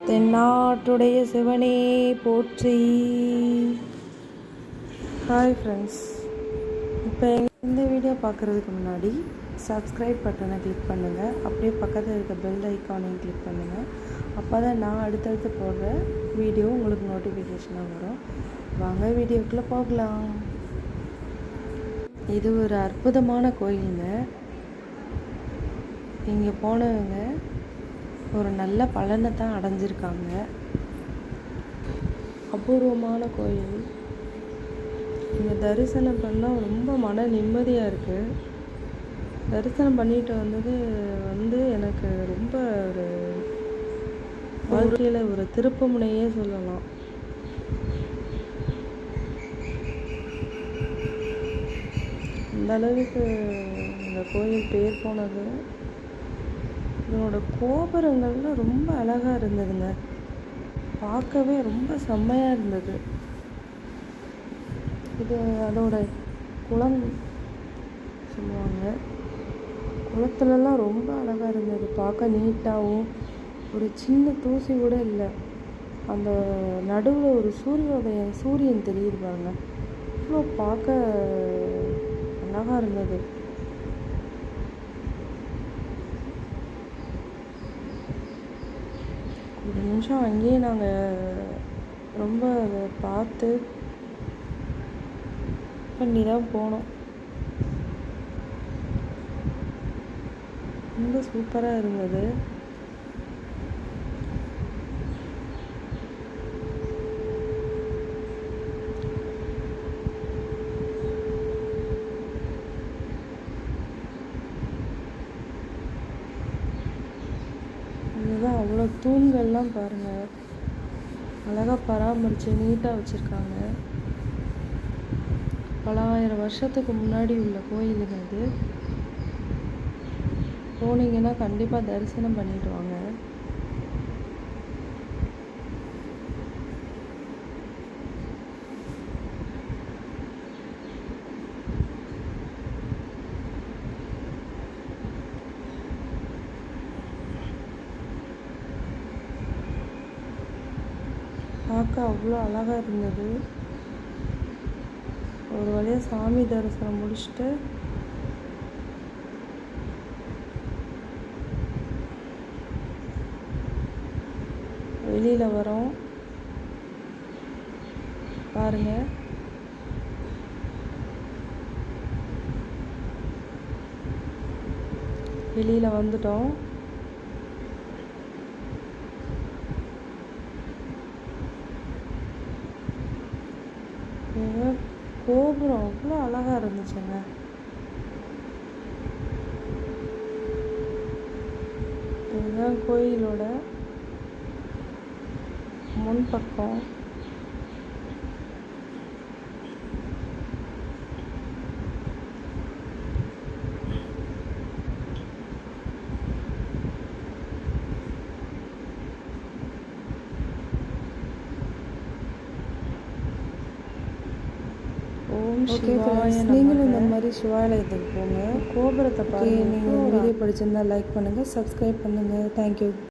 தென்னாட்டுடைய சிவனே போற்றி. Hi friends இப்போ இந்த வீடியோ பார்க்குறதுக்கு முன்னாடி சப்ஸ்கிரைப் பட்டனை கிளிக் பண்ணுங்கள் அப்படியே பக்கத்தில் இருக்க பெல் ஐக்கானையும் கிளிக் பண்ணுங்கள் அப்போ தான் நான் அடுத்தடுத்து போடுற வீடியோ உங்களுக்கு நோட்டிஃபிகேஷனாக வரும். வாங்க வீடியோக்குள்ளே போகலாம். இது ஒரு அற்புதமான கோயிலுங்க. இங்கே போனவங்க நல்ல பலனை தான் அடைஞ்சிருக்காங்க. அபூர்வமான கோயில். இங்கே தரிசனம் பண்ணால் ரொம்ப மன நிம்மதியாக இருக்குது தரிசனம் பண்ணிட்டு வந்தது வந்து எனக்கு ரொம்ப ஒரு வாழ்க்கையில் ஒரு திருப்பமுனையே சொல்லலாம். அந்த அளவுக்கு இந்த கோயில் பேர் போனது. இதனோட கோபுரங்கள்லாம் ரொம்ப அழகாக இருந்ததுங்க. பார்க்கவே ரொம்ப செம்மையாக இருந்தது. இது அதோட குளம் சொல்லுவாங்க. குளத்துலலாம் ரொம்ப அழகாக இருந்தது. பார்க்க நீட்டாகவும் ஒரு சின்ன தூசி கூட இல்லை. அந்த நடுவில் ஒரு சூரிய சூரியன் தெரியுது பாருங்க. அவ்வளோ பார்க்க அழகாக இருந்தது. ஒரு நிமிஷம் அங்கேயே நாங்கள் ரொம்ப அதை பார்த்து பண்ணி தான் போனோம். ரொம்ப சூப்பராக இருந்தது. அவ்வளோ தூண்கள்லாம் பாருங்கள் அழகாக பராமரித்து நீட்டாக வச்சுருக்காங்க. பல ஆயிரம் வருஷத்துக்கு முன்னாடி உள்ள கோயிலுங்க அது போனீங்கன்னா கண்டிப்பாக தரிசனம் பண்ணிட்டு வாங்க. பார்க்க அவ்வளோ அழகாக இருந்தது. ஒரு வழியாக சாமி தரிசனம் முடிச்சுட்டு வெளியில் வரோம். பாருங்க. வெளியில் வந்துட்டோம். ஏங்க, கோபுரம் அவ்வளோ அழகாக இருந்துச்சுங்க. இதுதான் கோயிலோட முன்பக்கம். சிவாய friends, நீங்களும் இந்த. மாதிரி சிவாலயத்துக்கு போங்க. கோபுரத்தை ஓகே பாருங்க நீங்கள் வீடியோ பிடிச்சிருந்தா லைக் பண்ணுங்கள் சப்ஸ்கிரைப் பண்ணுங்கள் தேங்க்யூ